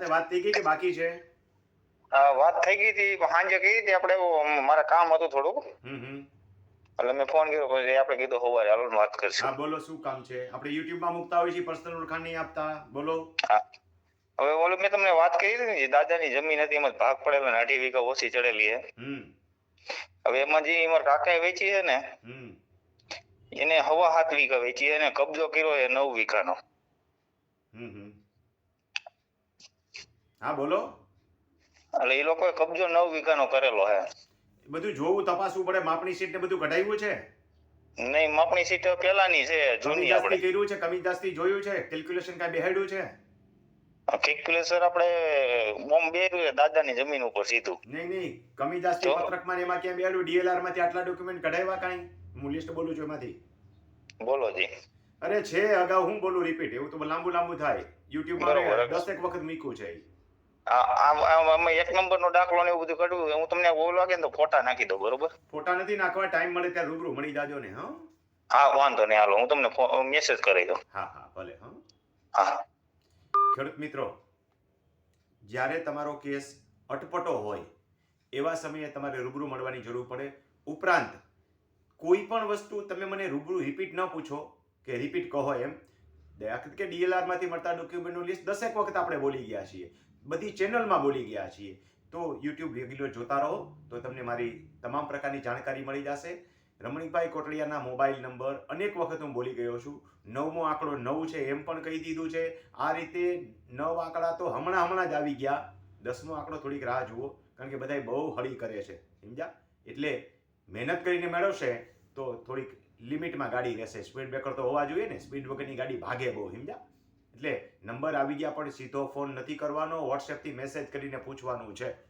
સાથે વાત થઈ ગઈ કે બાકી છે? વાત થઈ ગઈ હતી સાંજે કહી હતી આપણે મારા કામ હતું હમ એટલે મેં ફોન કર્યો પછી આપણે કીધું સવારે હાલો વાત કરશું. હા બોલો શું કામ છે? આપણે YouTube માં મુકતા હોય છે પર્સનલ ઓળખાણ નહીં આપતા. બોલો. હા. હવે ઓલો મેં તમને વાત કરી હતી ને દાદાની જમીન હતી એમાં ભાગ પડેલો ને અઢી વીઘા ઓછી ચડેલી છે હમ. હવે એમાં જે અમારા કાકાએ વેચી છે ને હમ. એને હવા સાત વીઘા વેચી અને કબજો કર્યો છે નવ વીઘાનો. હમ હમ. હા બોલો. એટલે એ લોકોએ કબજો નવ વીઘાનો કરેલો હે. બધું જોવું તપાસવું પડે માપણી શીટ ને બધું કઢાવ્યું છે? નહીં માપણી સીટ પેલાની છે જૂની આપણે કર્યું છે કમી જાસ્તી જોયું છે? કેલ્ક્યુલેશન કાંઈ બેહાડ્યું છે? કેલ્ક્યુલેશન આપણે ઓમ બે દાદાની જમીન ઉપર સીધું. નહીં નહીં કમી જાસ્તી? પત્રકમાં ને એમાં ક્યાં બેહાડ્યું? ડીએલઆરમાંથી આટલા ડોક્યુમેન્ટ કઢાવ્યા કાંઈ? હું લિસ્ટ બોલું છું એમાંથી. બોલો જી. અરે છે અગાઉ હું બોલું રિપીટ એવું તો લાંબુ લાંબુ થાય. યુટ્યુબમાં બરોબર. દસ એક વખત મૂક્યું છે ઈ. આ આ- આ એક નંબરનો દાખલો ને એવું બધું કાઢવું હું તમને બોલ લાગે ને તો ફોટા નાખી દઉં બરોબર? ફોટા નથી નાખવા ટાઈમ મળે ત્યાં રૂબરૂ મળી જાજો ને હા? હા વાંધો નહીં હાલો હું તમને મેસેજ કરી દઉં. હા હા ભલે હા. હા. ખેડૂત મિત્રો જ્યારે તમારો કેસ અટપટો હોય એવા સમયે તમારે રૂબરૂ મળવાની જરૂર પડે. ઉપરાંત કોઈ પણ વસ્તુ તમે મને રૂબરૂ રિપીટ ન પૂછો કે રિપીટ કહો એમ કે ડીએલઆરમાંથી માંથી મળતા ડોક્યુમેન્ટનું લિસ્ટ દસેક વખત આપણે બોલી ગયા છીએ. બધી ચેનલમાં બોલી ગયા છીએ. તો યુટ્યુબ રેગ્યુલર જોતા રહો, તો તમને મારી તમામ પ્રકારની જાણકારી મળી જશે. રમણીકભાઈ કોટડિયાના મોબાઈલ નંબર અનેક વખત હું બોલી ગયો છું. નવમો આંકડો નવ છે એમ પણ કહી દીધું છે. આ રીતે નવ આંકડા તો હમણાં હમણાં જ આવી ગયા. દસમો આંકડો થોડીક રાહ જુઓ, કારણ કે બધાય બહુ હળી કરે છે. સમજ્યા? એટલે મહેનત કરીને મેળવશે તો થોડીક લિમિટમાં ગાડી રહેશે. સ્પીડ બ્રેકર તો હોવા જોઈએ ને. સ્પીડ વગરની ગાડી ભાગે બહુ, સમજ્યા? એટલે નંબર આવી ગયા પણ સીધો ફોન નથી કરવાનો. વોટ્સએપથી મેસેજ કરીને પૂછવાનું છે.